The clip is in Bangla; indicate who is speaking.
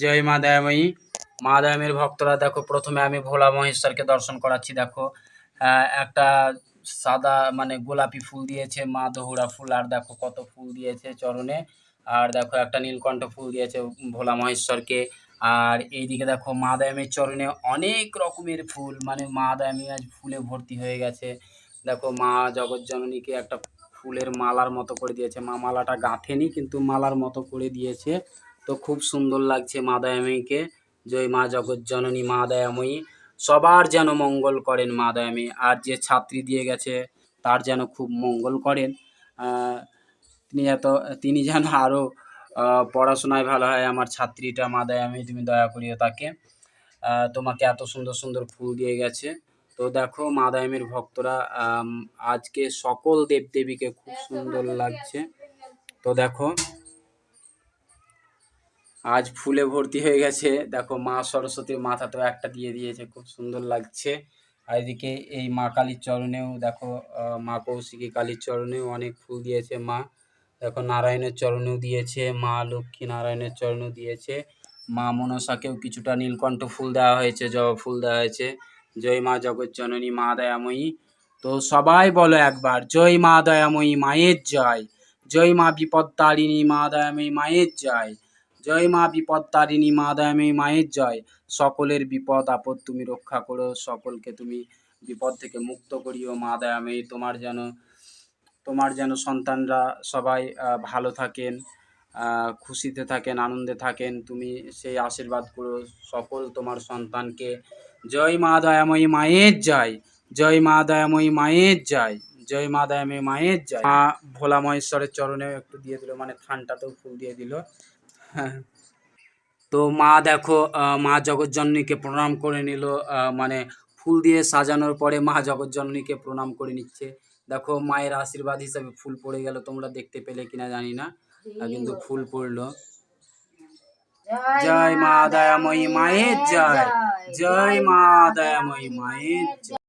Speaker 1: জয় মা দয়াময়ী। মা দয়াময়ীর ভক্তরা, দেখো, প্রথমে আমি ভোলা মহেশ্বরকে দর্শন করাচ্ছি, দেখো। একটা সাদা মানে গোলাপি ফুল দিয়েছে, মা দহুড়া ফুল, আর দেখো, কত ফুল দিয়েছে চরণে। আর দেখো, একটা নীলকণ্ঠ ফুল দিয়েছে ভোলা মহেশ্বরকে। আর এইদিকে দেখো, মা দয়াময়ীর চরণে অনেক রকমের ফুল মানে মা দয়াময়ী আজ ফুলে ভর্তি হয়ে গেছে। দেখো, মা জগৎজননীকে একটা ফুলের মালার মতো করে দিয়েছে। মা মালাটা গাঁথেনি, কিন্তু মালার মতো করে দিয়েছে। তো খুব সুন্দর লাগছে মা দয়াময়ীকে জয় মা জগৎ জননী মা দয়াময়ী সবার যেন মঙ্গল করেন মা দয়াময়ী আর যে ছাত্রী দিয়ে গেছে তার যেন খুব মঙ্গল করেন। তিনি এত তিনি যেন আরও পড়াশোনায় ভালো হয়। আমার ছাত্রীটা মা দয়াময়ী তুমি দয়া করিও তাকে। তোমাকে এত সুন্দর সুন্দর ফুল দিয়ে গেছে। তো দেখো মা দয়াময়ীর ভক্তরা আজকে সকল দেবদেবীকে খুব সুন্দর লাগছে। তো দেখো আজ ফুলে ভর্তি হয়ে গেছে। দেখো মা সরস্বতীর মাথা তো একটা দিয়ে দিয়েছে, খুব সুন্দর লাগছে। আর এদিকে এই মা কালীর চরণেও দেখো মা কৌশিকী কালীর চরণেও অনেক ফুল দিয়েছে মা। দেখো নারায়ণের চরণেও দিয়েছে, মা লক্ষ্মী নারায়ণের চরণেও দিয়েছে। মা মনসাকেও কিছুটা নীলকণ্ঠ ফুল দেওয়া হয়েছে, জবা ফুল দেওয়া হয়েছে। জয় মা জগৎজননী মা দয়াময়ী। তো সবাই বলো একবার, জয় মা দয়াময়ী, মায়ের জয়। জয় মা বিপদতারিণী মা দয়াময়ী, মায়ের জয়। জয় মা বিপদ তারিণী, মা দয়াময়ী, মায়ের জয়। সকলের বিপদ আপদ তুমি রক্ষা করো, সকলকে তুমি বিপদ থেকে মুক্ত করিও। মা দয়াময়ী, তোমার যেন তোমার যেন সন্তানরা সবাই ভালো থাকেন খুশিতে থাকেন, আনন্দে থাকেন, তুমি সেই আশীর্বাদ করো। সকল তোমার সন্তানকে জয় মা দয়াময়ী, মায়ের জয়। জয় মা দয়াময়ী, মায়ের জয়। জয় মা দয়াময়ী, মায়ের জয়। মা ভোলা মহেশ্বরের চরণে একটু দিয়ে দিল মানে থানটাতেও ফুল দিয়ে দিল। হ্যাঁ। তো মা দেখো মা জগৎজননীকে প্রণাম করে নিল মানে ফুল দিয়ে সাজানোর পরে মা জগৎজননীকে প্রণাম করে নিচ্ছে। দেখো মায়ের আশীর্বাদ হিসাবে ফুল পড়ে গেল তোমরা দেখতে পেলে কিনা জানি না কিন্তু ফুল পড়ল। জয় মা দয়াময়ী মায়ের জয়। জয় মা দয়াময়ী মায়ের জয়।